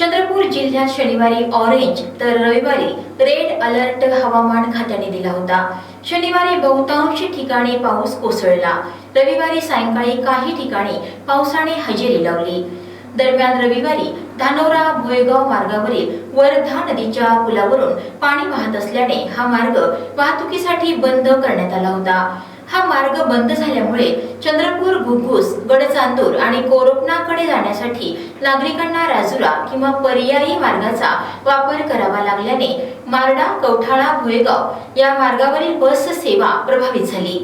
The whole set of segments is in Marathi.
चंद्रपूर जिल्ह्यात शनिवारी ऑरेंज तर रविवारी रेड अलर्ट हवामान खात्याने दिला होता. शनिवारी बहुतांश ठिकाणी पाऊस कोसळला. रविवारी सायंकाळी काही ठिकाणी पावसाने हजेरी लावली. दरम्यान रविवारी धानोरा भोयगाव मार्गावरील वर्धा नदीच्या पुलावरून पाणी वाहत असल्याने हा मार्ग वाहतुकीसाठी बंद करण्यात आला होता. हा मार्ग बंद झाल्यामुळे चंद्रपूर घुग्गुस गडचांदूर आणि कोरोपनाकडे जाण्यासाठी नागरिकांना राजुरा किंवा पर्यायी मार्गाचा वापर करावा लागल्याने मारडा कवठाळा भुयेगाव या मार्गावरील बस सेवा प्रभावित झाली.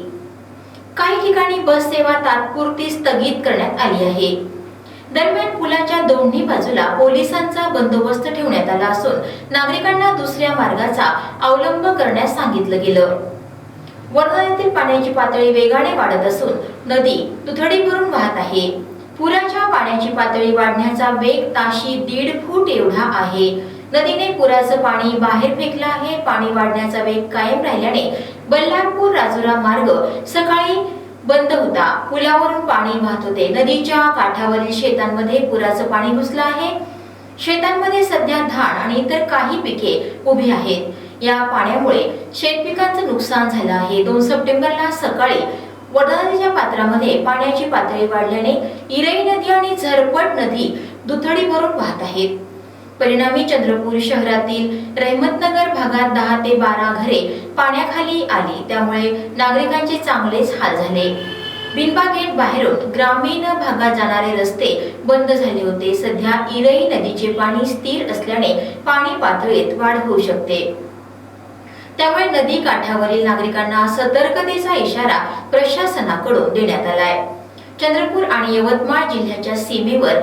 काही ठिकाणी बस सेवा तात्पुरती स्थगित करण्यात आली आहे. दरम्यान पुलाच्या दोन्ही बाजूला पोलिसांचा बंदोबस्त ठेवण्यात आला असून नागरिकांना दुसऱ्या मार्गाचा अवलंब करण्यास सांगितलं गेलं. वर्धा येथील पाण्याची पातळी वेगाने वाढत असून नदी दुथडी भरून वाहत आहे. पुराच्या पाण्याची पातळी वाढण्याचा वेग ताशी दीड फूट एवढा आहे. नदीने पुराचं पाणी बाहेर फेकलं आहे. पाणी वाढण्याचा वेग कायम राहिल्याने बल्लारपूर राजुरा मार्ग सकाळी बंद होता. पुलावरून पाणी वाहत होते. नदीच्या काठावरील शेतांमध्ये पुराचं पाणी घुसलं आहे. शेतांमध्ये सध्या धान आणि इतर काही पिके उभी आहेत. या पाण्यामुळे शेतपिकांचं नुकसान झालं आहे. दोन सप्टेंबरला सकाळी वडाळीच्या पात्रामध्ये पाण्याची पातळी वाढल्याने इरई नदी आणि झरपट नदी दुथडी भरून वाहत आहेत. परिणामी चंद्रपूर शहरातील रहमतनगर भागात दहा ते बारा घरे पाण्याखाली आली. त्यामुळे नागरिकांचे चांगलेच हाल झाले. बिनबा गेट बाहेरून ग्रामीण भागात जाणारे रस्ते बंद झाले होते. सध्या इरई नदीचे पाणी स्थिर असल्याने पाणी पातळीत वाढ होऊ शकते. त्यामुळे नदी काठावरील नागरिकांना सतर्कतेचा इशारा प्रशासनाकडून देण्यात आलाय. चंद्रपूर आणि यवतमाळ जिल्ह्याच्या सीमेवर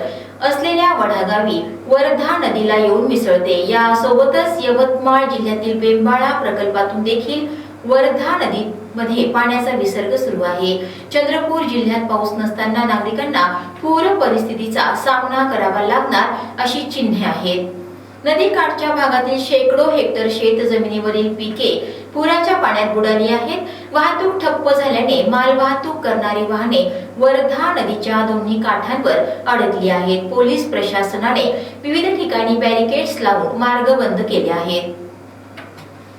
असलेल्या वडागावी वर्धा नदीला येऊन मिसळते. या सोबतच यवतमाळ जिल्ह्यातील बेंबाळा प्रकल्पातून देखील वर्धा नदीमध्ये पाण्याचा विसर्ग सुरू आहे. चंद्रपूर जिल्ह्यात पाऊस नसताना नागरिकांना पूर परिस्थितीचा सामना करावा लागणार अशी चिन्हे आहेत. नदीकाठच्या भागातील शेकडो हेक्टर शेत जमिनीवरील पिके पुराच्या पाण्यात बुडाली आहेत. वाहतूक ठप्प झाल्याने माल वाहतूक करणारी वाहने वर्धा नदीच्या दोन्ही काठांवर अडकली आहेत. पोलीस प्रशासनाने विविध ठिकाणी बॅरिकेड्स लावून मार्ग बंद केले आहेत.